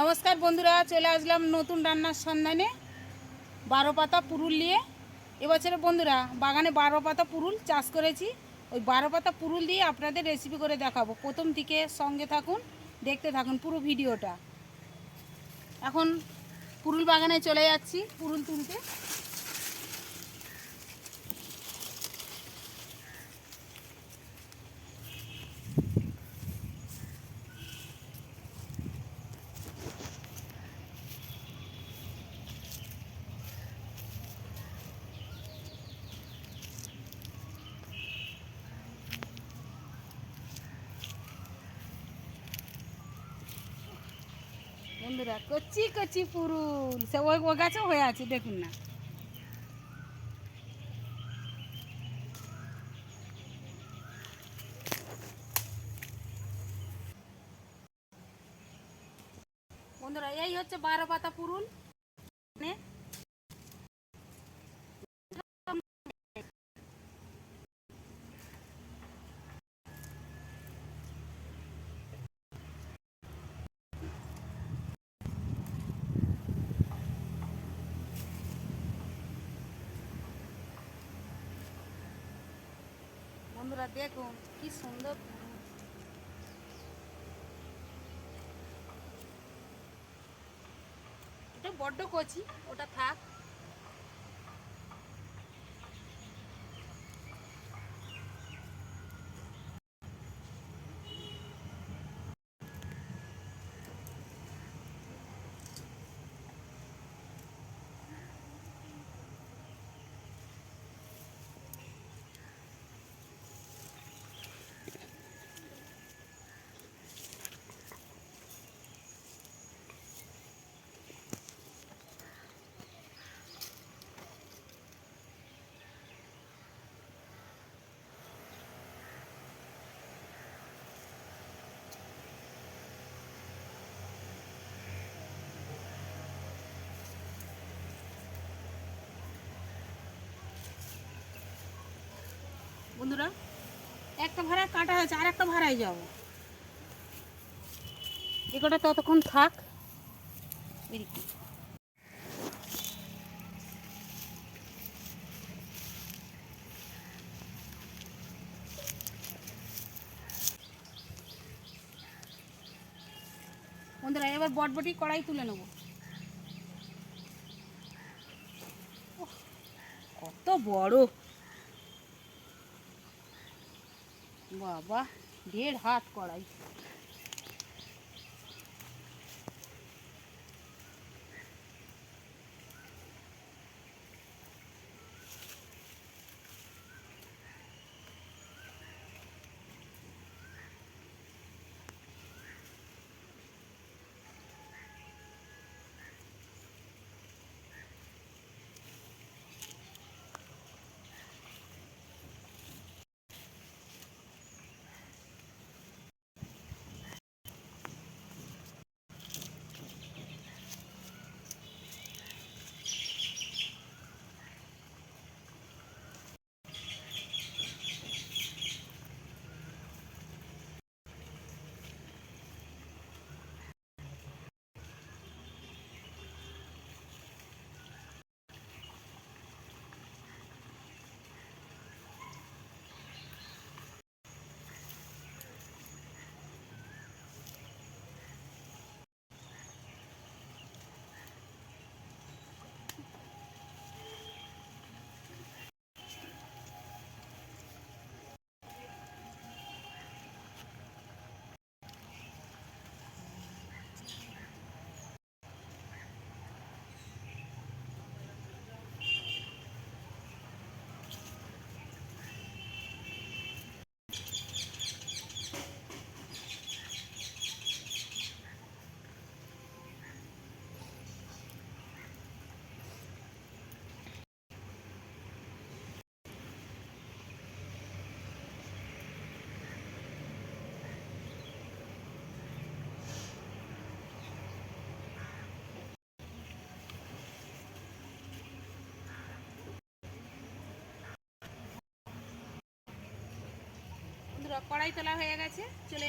নমস্কার বন্ধুরা, চলে আসলাম নতুন রান্নার সন্ধানে। বারো পাতা পুরুল নিয়ে। এবছরে বন্ধুরা, বাগানে বারো পাতা পুরুল চাষ করেছি। ওই বারো পাতা পুরুল দিয়ে আপনাদের রেসিপি করে দেখাবো। প্রথম থেকে সঙ্গে থাকুন, দেখতে থাকুন পুরো ভিডিওটা। এখন পুরুল বাগানে চলে যাচ্ছি, পুরুল তুলতে বন্ধুরা কচি কচি পুরুল সে ওই ও গাছও হয়ে আছে, দেখুন না। বন্ধুরা, এই হচ্ছে বারো পাতা পুরুল নে। বন্ধুরা দেখুন কি সুন্দর এটা বড্ড কচি ওটা থাক বন্ধুরা। একটা ভাড়া কাটা হয়েছে, আর একটা ভাড়ায় যাব এগুলোটা ততক্ষণ থাক। বন্ধুরা, এবার বটবটি কড়াই তুলে নেব। কত বড়। বাবা দেড় হাত কড়াই কড়াই তোলা হয়ে গেছে চলে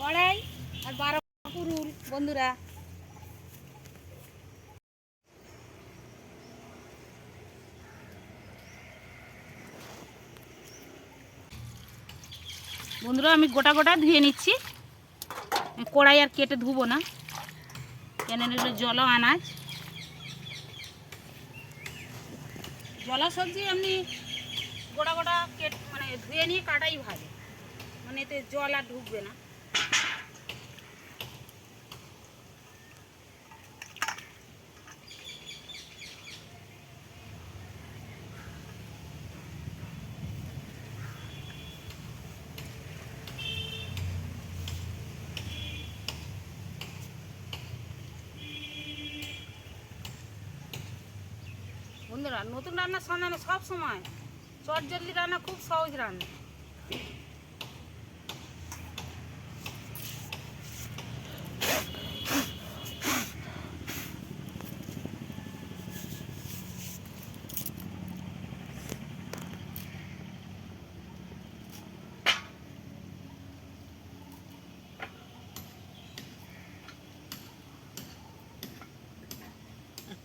কড়াই আর বারো পুরুল বন্ধুরা। বন্ধুরা, আমি গোটা গোটা ধুয়ে নিচ্ছি। কড়াই আর কেটে ধুবো না। কেন জল আনাজ জলা সবজি এমনি গোটা গোটা কেট মানে ধুয়ে নিয়ে কাটাই ভালো। মানে এতে জল আর ঢুকবে না। নতুন রান্না সব সময়। চটজলদি রান্না খুব সহজ রান্না।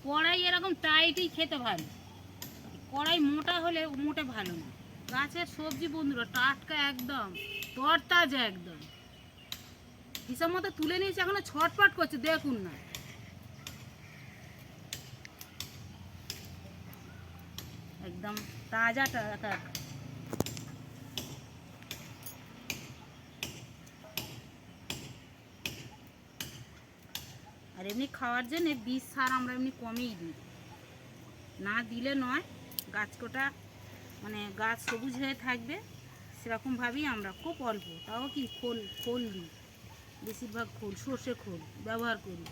কড়াই এরকম টাইটই খেতে ভালো। কড়াই মোটা হলে মোটে ভালো না। গাছের সবজি বন্ধুরা, টাটকা একদম, তরতাজা একদম। হিসাব মতো তুলে নিয়েছে, এখনও ছটপট করছে, দেখুন না। একদম তাজা টাকা আর এমনি খাওয়ার জন্য বীজ সার আমরা এমনি কমেই দিই। না দিলে নয় গাছকোটা মানে গাছ সবুজ হয়ে থাকবে সেরকমভাবেই আমরা খুব অল্প, তাও কি খোল খোল দিই। বেশিরভাগ খোল, সর্ষে খোল, ব্যবহার করি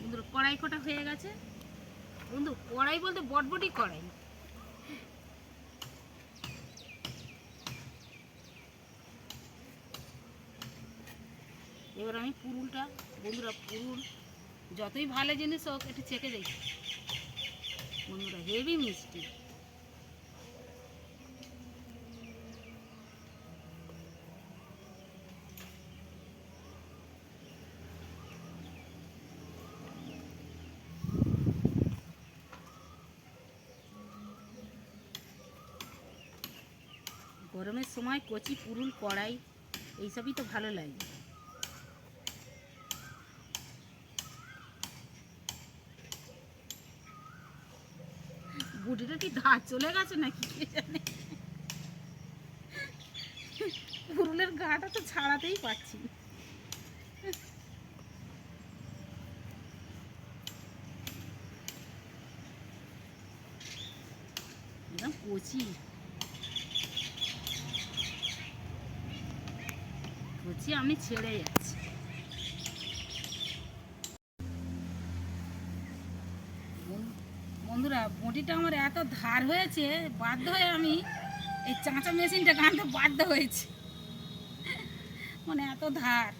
বন্ধুরা কড়াই কটা হয়ে গেছে? বন্ধু, কড়াই বলতে বটবটি কড়াই। এবার আমি পুরুলটা, বন্ধুরা পুরুল যতই ভালো জিনিস হোক, একটু চেকে দেখি। বন্ধুরা হেভি মিষ্টি। গরমের সময় কচি, পুরুল, কড়াই, এইসবই তো ভালো লাগে। বুটিটা কি ধার চলে গেছে নাকি জানে? পুরুলের গাটা তো ছাড়াতেই একদম কচি। কচি আমি ছেড়ে যাচ্ছি। বন- বন্ধুরা, বটিটা আমার এত ধার হয়েছে, বাধ্য হয়ে আমি এই চাঁচা মেশিনটা গানতে বাধ্য হয়েছে। মানে এত ধার।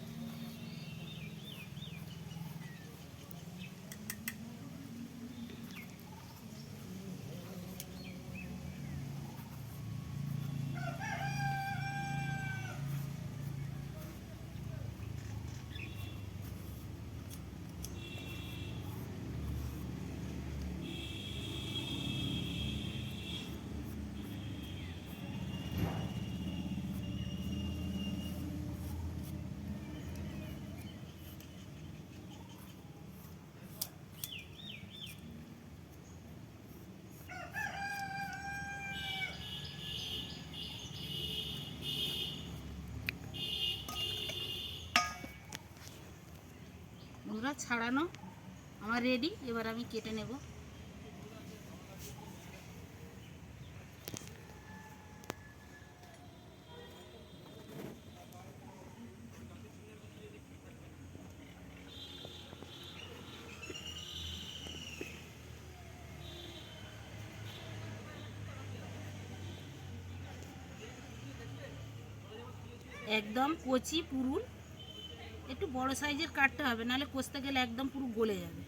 বন্ধুরা ছাড়ানো। আমার রেডি এবার আমি কেটে নেব। একদম কচি পুরুল। একটু বড় সাইজের কাটতে হবে নাহলে কষতে গেলে একদম পুরো গলে যাবে।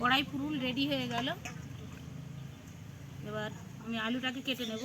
কড়াই পুরুল রেডি হয়ে গেল। এবার আমি আলুটাকে কেটে নেব।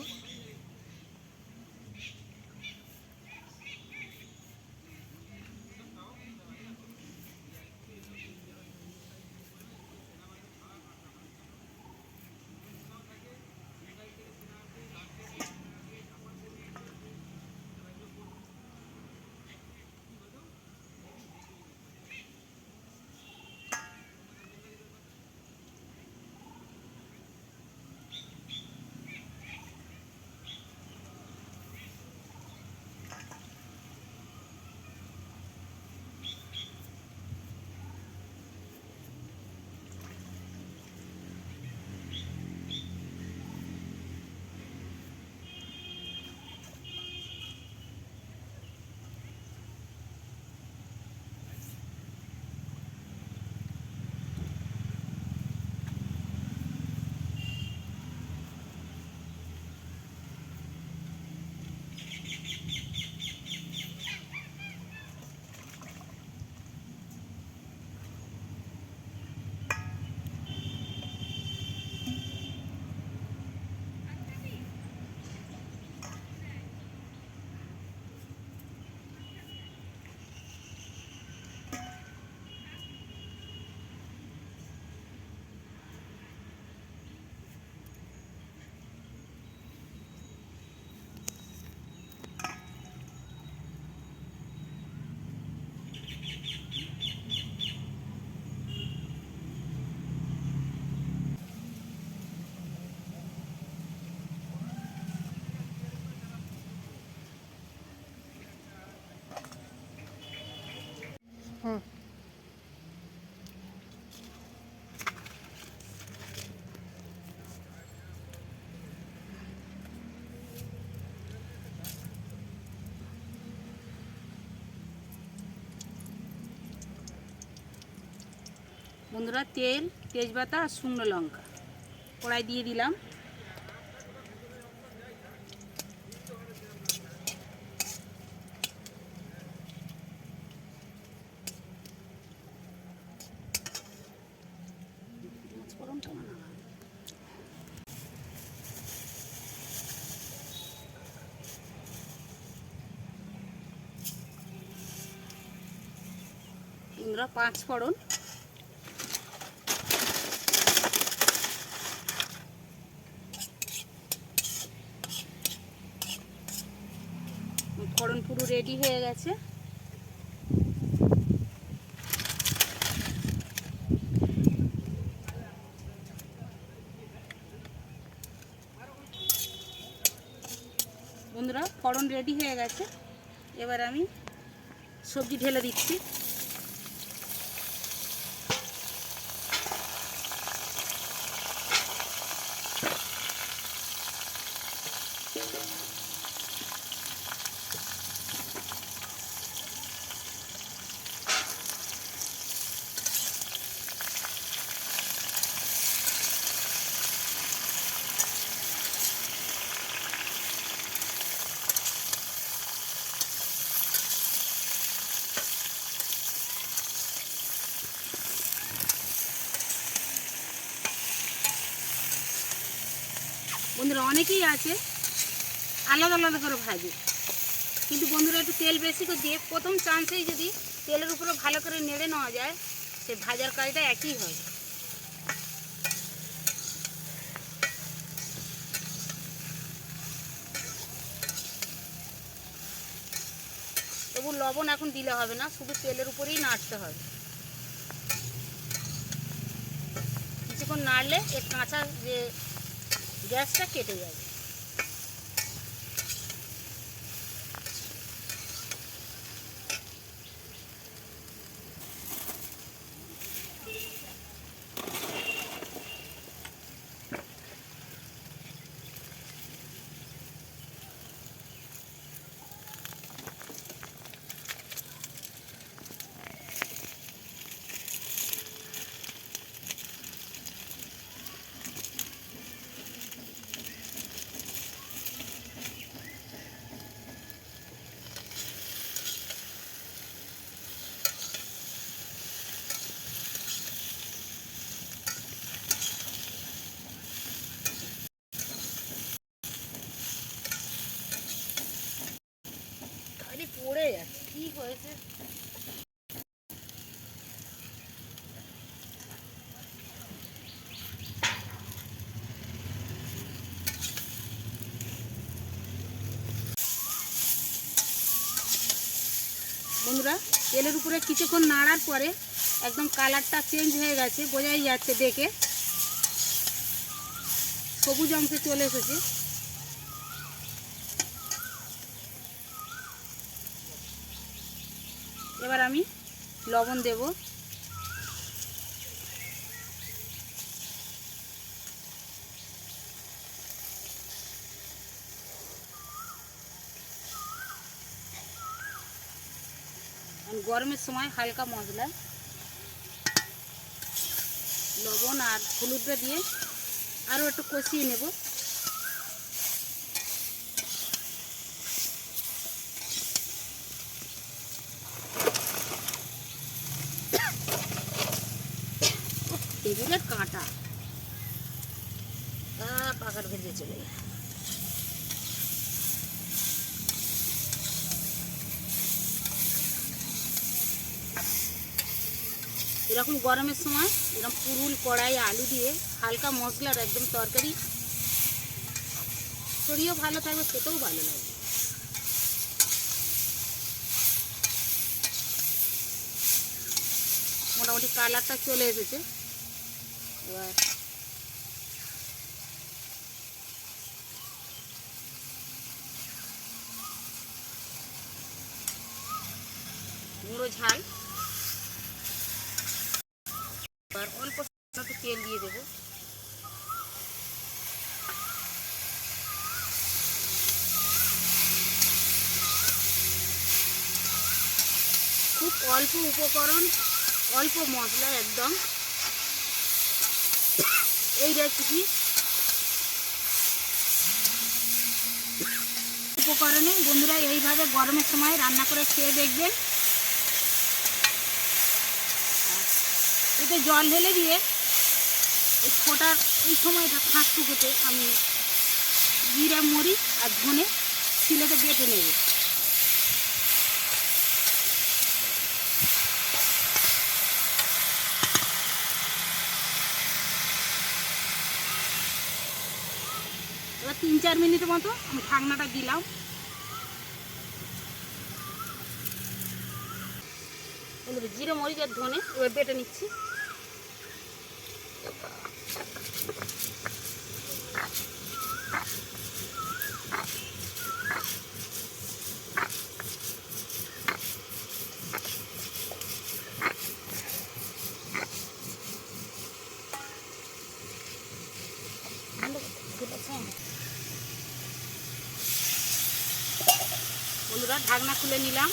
বন্ধুরা তেল তেজপাতা আর শুকনো লঙ্কা। কড়াই দিয়ে দিলাম বন্ধুরা পাঁচ ফোড়ন ফোড়ন পুরো রেডি হয়ে গেছে। বন্ধুরা, ফোড়ন রেডি হয়ে গেছে। এবার আমি সবজি ঢেলে দিচ্ছি। অনেকেই আছে। আলাদা আলাদা করে ভাজে। কিন্তু বন্ধুরা, একটু তেল বেশি করে দিয়ে প্রথম চান্সেই যদি তেলের উপরে ভালো করে নেড়ে নেওয়া যায়, সে ভাজার কাজটা একই হয়। তবু লবণ এখন দিলে হবে না, শুধু তেলের উপরেই নাড়তে হবে। কিছুক্ষণ নাড়লে এর কাঁচা যে গ্যাসটা কেটে যাবে আরে পড়ে যাচ্ছে কি হয়েছে বন্ধুরা তেলের উপরে কিছুক্ষণ নাড়ার পরে একদম কালারটা চেঞ্জ হয়ে গেছে, বোঝাই যাচ্ছে দেখে। সবুজ অংশে চলে এসেছে। এবার আমি লবণ দেব। গরমের সময় হালকা মশলা লবণ আর হলুদটা দিয়ে আরও একটু কষিয়ে নেব টেবিলের কাঁটা আহ, পাকার ভেজে চলে গেল। এরকম গরমের সময় এরকম পুরুল কড়াই, আলু দিয়ে হালকা মশলার একদম তরকারি। শরীরও ভালো থাকবে, খেতেও ভালো লাগবে। মোটামুটি কালারটা চলে এসেছে। এবার গুঁড়ো ঝাল এবার অল্প একটু তেল দিয়ে দেবো খুব অল্প উপকরণ, অল্প মশলা একদম। এই রেসিপি উপকরণে বন্ধুরা এইভাবে গরমের সময় রান্না করে খেয়ে দেখবেন। এতে জল ঢেলে দিয়ে এই ফোটার এই সময়টা ফাঁকটুকুতে আমি জিরা, মরিচ আর ধনে শিলেতে বেটে নেব। তিন চার মিনিটের মতো আমি ঢাকনাটা দিলাম। জিরো জিরে মরিচ আর ধনে এবার বেটে নিচ্ছি বন্ধুরা ঢাকনা খুলে নিলাম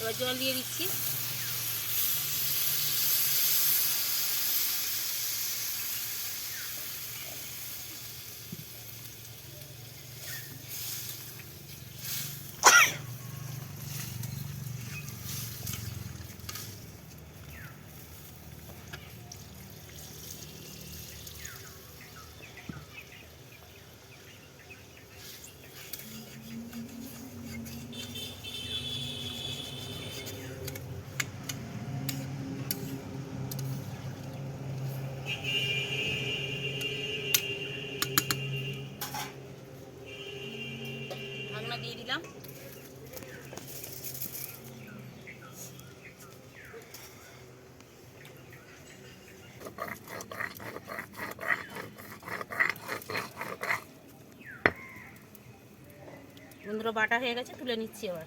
এবার জল দিয়ে দিচ্ছি বন্ধুরা বাটা হয়ে গেছে তুলে নিচ্ছি এবার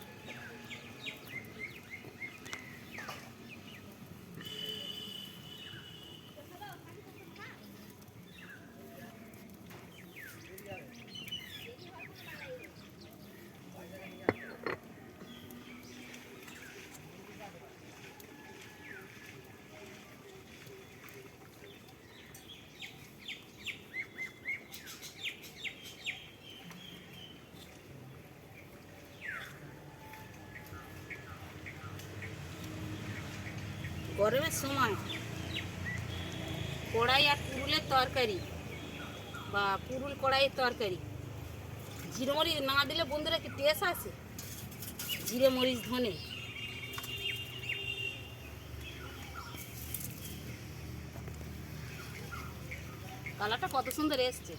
গরমের সময় কড়াই আর পুরুলের তরকারি বা পুরুল কড়াইয়ের তরকারি। জিরে মরিচ না দিলে বন্ধুরা কি টেস্ট আছে জিরে মরিচ ধনে। কালারটা কত সুন্দর এসছে।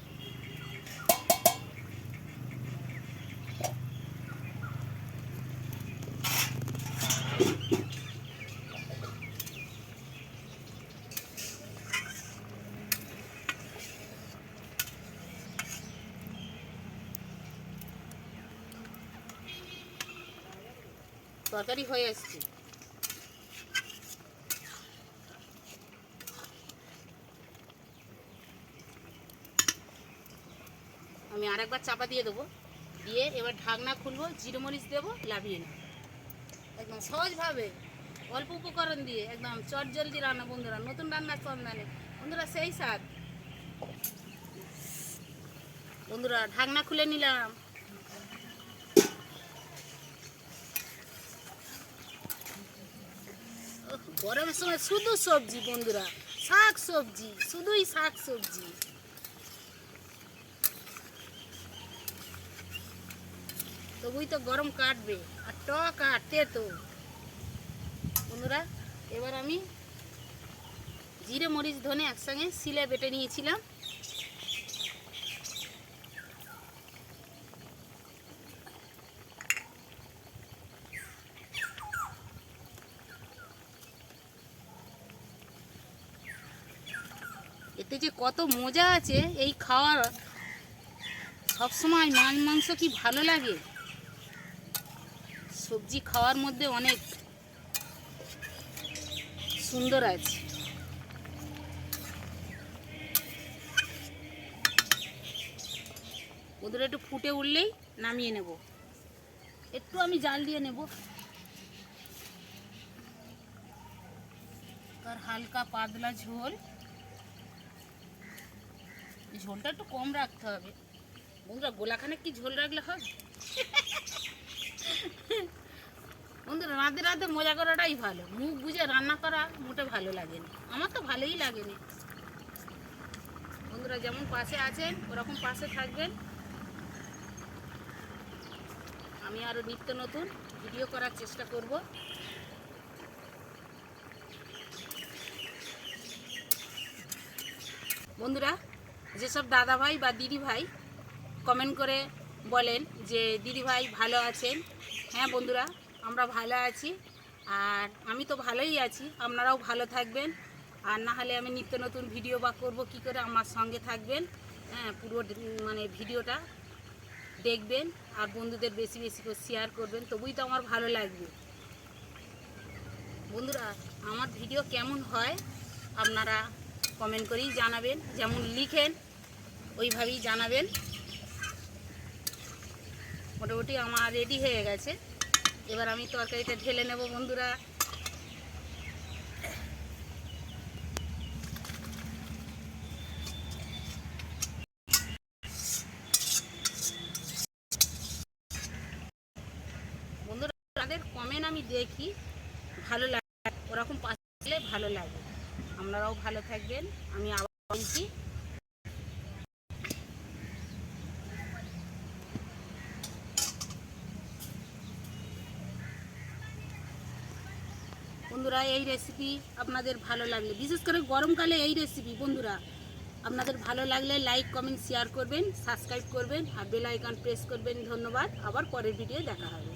তরকারি হয়ে এসছে। আমি আরেকবার চাপা দিয়ে দেবো। দিয়ে এবার ঢাকনা খুলবো, জিরে মরিচ দেবো, লাভিয়ে নেব। একদম সহজভাবে অল্প উপকরণ দিয়ে একদম চট জলদি রান্না, বন্ধুরা, নতুন রান্নার সন্ধানে বন্ধুরা, সেই স্বাদ। বন্ধুরা, ঢাকনা খুলে নিলাম। গরমের সময় শুধু সবজি বন্ধুরা শাক সবজি শুধুই শাক সবজি তবুই তো গরম কাটবে, আর টক আর তেতো। বন্ধুরা, এবার আমি জিরে, মরিচ, ধনে একসঙ্গে শিলে বেটে নিয়েছিলাম। এতে যে কত মজা আছে, এই খাওয়ার সবসময় মাছ, মাংস কি ভালো লাগে? সবজি খাওয়ার মধ্যে অনেক সুন্দর আছে। ওদের একটু ফুটে উঠলেই নামিয়ে নেব। একটু আমি জাল দিয়ে নেব। আর হালকা পাতলা ঝোল। ঝোলটা একটু কম রাখতে হবে। বন্ধুরা, গোলাখানে কি ঝোল রাখলে হবে বন্ধুরা রাঁধে রাঁধে মজা করাটাই ভালো। মুখ বুঝে রান্না করা মোটে ভালো লাগেনি আমার তো ভালোই লাগেনি বন্ধুরা, যেমন পাশে আছেন, ওরকম পাশে থাকবেন। আমি আরও নিত্য নতুন ভিডিও করার চেষ্টা করব। বন্ধুরা যেসব দাদা ভাই বা দিদি ভাই কমেন্ট করে বলেন যে দিদি ভাই ভালো আছেন? হ্যাঁ বন্ধুরা, আমরা ভালো আছি। আর আমি তো ভালোই আছি। আপনারাও ভালো থাকবেন। আর না হলে আমি নিত্য নতুন ভিডিও বা করব কি করে? আমার সঙ্গে থাকবেন। হ্যাঁ পুরো মানে ভিডিওটা দেখবেন। আর বন্ধুদের বেশি বেশি করে শেয়ার করবেন। তবুই তো আমার ভালো লাগবে। বন্ধুরা, আমার ভিডিও কেমন হয়? আপনারা কমেন্ট করেই জানাবেন। যেমন লিখেন ওইভাবেই জানাবেন। মোটামুটি আমার রেডি হয়ে গেছে। এবার আমি তরকারিটা ঢেলে নেব বন্ধুরা। বন্ধুরা তাদের আমি দেখি, ভালো লাগে, ওরকম পাশে ভালো লাগে। আপনারাও ভালো থাকবেন। আমি আবার বলছি বন্ধুরা, এই রেসিপি আপনাদের ভালো লাগলে, বিশেষ করে গরমকালে এই রেসিপি বন্ধুরা, আপনাদের ভালো লাগলে লাইক কমেন্ট শেয়ার করবেন সাবস্ক্রাইব করবেন, আর বেল আইকন প্রেস করবেন। ধন্যবাদ, আবার পরের ভিডিও দেখা হবে।